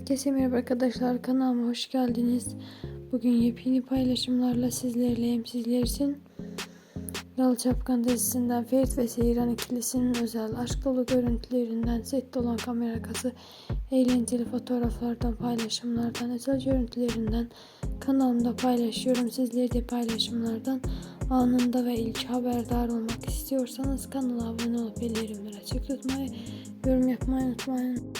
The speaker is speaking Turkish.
Herkese merhaba arkadaşlar kanalıma hoş geldiniz. Bugün yepyeni paylaşımlarla sizlerleyim. Sizler için Yalı Çapkan dizisinden Ferit ve Seyran ikilisinin özel aşk dolu görüntülerinden sette olan kamera arkası eğlenceli fotoğraflardan paylaşımlardan özel görüntülerinden kanalımda paylaşıyorum. Sizler de paylaşımlardan anında ve ilk haberdar olmak istiyorsanız kanala abone olup bildirimleri açık tutmayı, yorum yapmayı unutmayın.